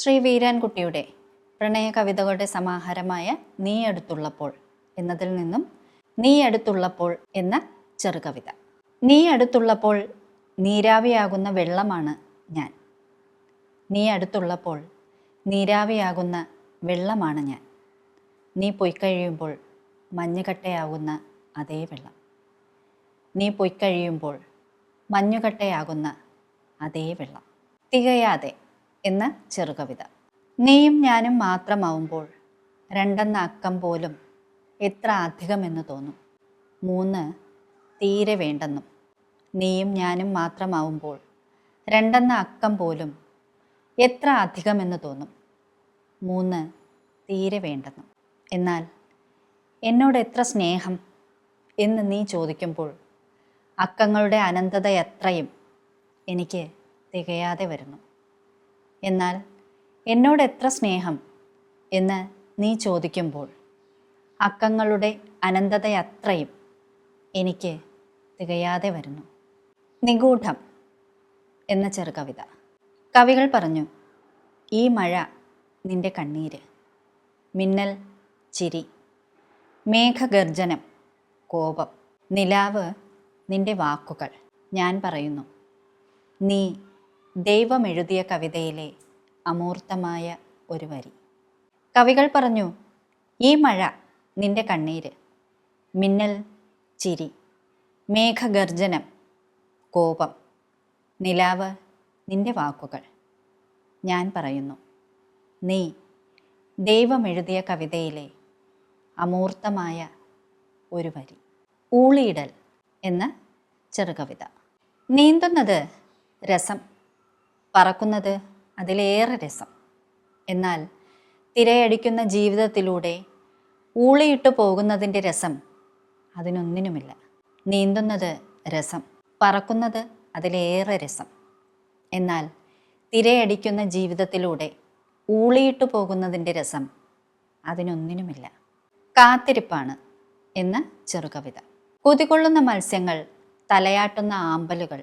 ശ്രീ വീരാൻകുട്ടിയുടെ പ്രണയ കവിതകളുടെ സമാഹാരമായ നീ അടുത്തുള്ളപ്പോൾ എന്നതിൽ നിന്നും നീ അടുത്തുള്ളപ്പോൾ എന്ന ചെറുകവിത. നീ അടുത്തുള്ളപ്പോൾ നീരാവിയാകുന്ന വെള്ളമാണ് ഞാൻ. നീ അടുത്തുള്ളപ്പോൾ നീരാവിയാകുന്ന വെള്ളമാണ് ഞാൻ. നീ പൊയ്ക്കഴിയുമ്പോൾ മഞ്ഞുകട്ടയാകുന്ന അതേ വെള്ളം. നീ പൊയ്ക്കഴിയുമ്പോൾ മഞ്ഞുകട്ടയാകുന്ന അതേ വെള്ളം. തികയാതെ എന്ന ചെറുകവിത. നീയും ഞാനും മാത്രമാവുമ്പോൾ രണ്ടെന്ന അക്കം പോലും എത്ര അധികമെന്ന് തോന്നും. മൂന്ന് തീരെ വേണ്ടെന്നും. നീയും ഞാനും മാത്രമാവുമ്പോൾ രണ്ടെന്ന അക്കം പോലും എത്ര അധികമെന്ന് തോന്നും. മൂന്ന് തീരെ വേണ്ടെന്നും. എന്നാൽ എന്നോട് എത്ര സ്നേഹം എന്ന് നീ ചോദിക്കുമ്പോൾ അക്കങ്ങളുടെ അനന്തത എത്രയും എനിക്ക് തികയാതെ വരുന്നു. എന്നാൽ എന്നോട് എത്ര സ്നേഹം എന്ന് നീ ചോദിക്കുമ്പോൾ അക്കങ്ങളുടെ അനന്തതയത്രയും എനിക്ക് തികയാതെ വരുന്നു. നിഗൂഢം എന്ന ചെറുകവിത. കവികൾ പറഞ്ഞു ഈ മഴ നിന്റെ കണ്ണീര് മിന്നൽ ചിരി മേഘഗർജനം കോപം നിലാവ് നിന്റെ വാക്കുകൾ. ഞാൻ പറയുന്നു നീ ദൈവം എഴുതിയ കവിതയിലെ അമൂർത്തമായ ഒരു വരി. കവികൾ പറഞ്ഞു ഈ മഴ നിന്റെ കണ്ണീര് മിന്നൽ ചിരി മേഘഗർജനം കോപം നിലാവ് നിന്റെ വാക്കുകൾ. ഞാൻ പറയുന്നു നീ ദൈവം എഴുതിയ കവിതയിലെ അമൂർത്തമായ ഒരു വരി. ഊളിയിടൽ എന്ന ചെറുകവിത. നീന്തുന്നത് രസം പറക്കുന്നത് അതിലേറെ രസം. എന്നാൽ തിരയടിക്കുന്ന ജീവിതത്തിലൂടെ ഊളിയിട്ട് പോകുന്നതിന്റെ രസം അതിനൊന്നിനുമില്ല. നീന്തുന്നത് രസം പറക്കുന്നത് അതിലേറെ രസം. എന്നാൽ തിരയടിക്കുന്ന ജീവിതത്തിലൂടെ ഊളിയിട്ട് പോകുന്നതിന്റെ രസം അതിനൊന്നിനുമില്ല. കാത്തിരിപ്പാണ് എന്ന ചെറുകവിത. കുതികൊള്ളുന്ന മത്സ്യങ്ങൾ തലയാട്ടുന്ന ആമ്പലുകൾ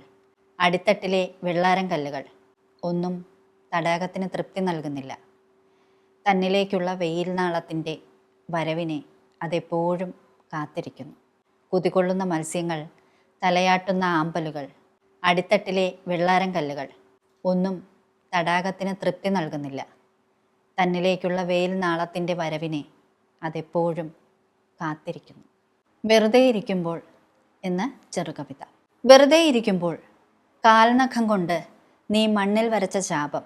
അടിത്തട്ടിലെ വെള്ളാരം കല്ലുകൾ ഒന്നും തടാകത്തിന് തൃപ്തി നൽകുന്നില്ല. തന്നിലേക്കുള്ള വെയിൽ നാളത്തിന്റെ വരവിനെ അതെപ്പോഴും കാത്തിരിക്കുന്നു. കുതികൊള്ളുന്ന മത്സ്യങ്ങൾ തലയാട്ടുന്ന ആമ്പലുകൾ അടിത്തട്ടിലെ വെള്ളാരം കല്ലുകൾ ഒന്നും തടാകത്തിന് തൃപ്തി നൽകുന്നില്ല. തന്നിലേക്കുള്ള വെയിൽ നാളത്തിന്റെ വരവിനെ അതെപ്പോഴും കാത്തിരിക്കുന്നു. വെറുതെ ഇരിക്കുമ്പോൾ എന്ന ചെറുകവിത. വെറുതെ ഇരിക്കുമ്പോൾ കാൽനഖം കൊണ്ട് നീ മണ്ണിൽ വരച്ച ശാപം.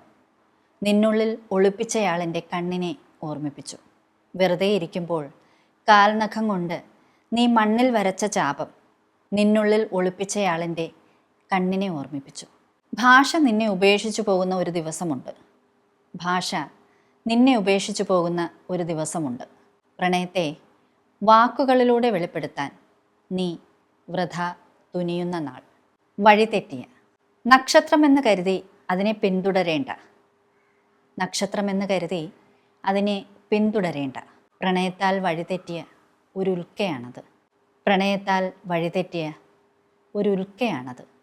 നിന്നുള്ളിൽ ഒളിപ്പിച്ചയാളിന്റെ കണ്ണിനെ ഓർമ്മിപ്പിച്ചു. വെറുതെ ഇരിക്കുമ്പോൾ കാൽനഖം കൊണ്ട് നീ മണ്ണിൽ വരച്ച ചാപം നിന്നുള്ളിൽ ഒളിപ്പിച്ചയാളിന്റെ കണ്ണിനെ ഓർമ്മിപ്പിച്ചു. ഭാഷ നിന്നെ ഉപേക്ഷിച്ചു പോകുന്ന ഒരു ദിവസമുണ്ട്. ഭാഷ നിന്നെ ഉപേക്ഷിച്ചു പോകുന്ന ഒരു ദിവസമുണ്ട്. പ്രണയത്തെ വാക്കുകളിലൂടെ വെളിപ്പെടുത്താൻ നീ വൃഥ തുനിയുന്ന നാൾ. വഴിതെറ്റിയ നക്ഷത്രമെന്ന് കരുതി അതിനെ പിന്തുടരേണ്ട. നക്ഷത്രമെന്ന് കരുതി അതിനെ പിന്തുടരേണ്ട. പ്രണയത്താൽ വഴിതെറ്റിയ ഒരു ഉൽക്കയാണത്. പ്രണയത്താൽ വഴിതെറ്റിയ ഒരു ഉൽക്കയാണത്.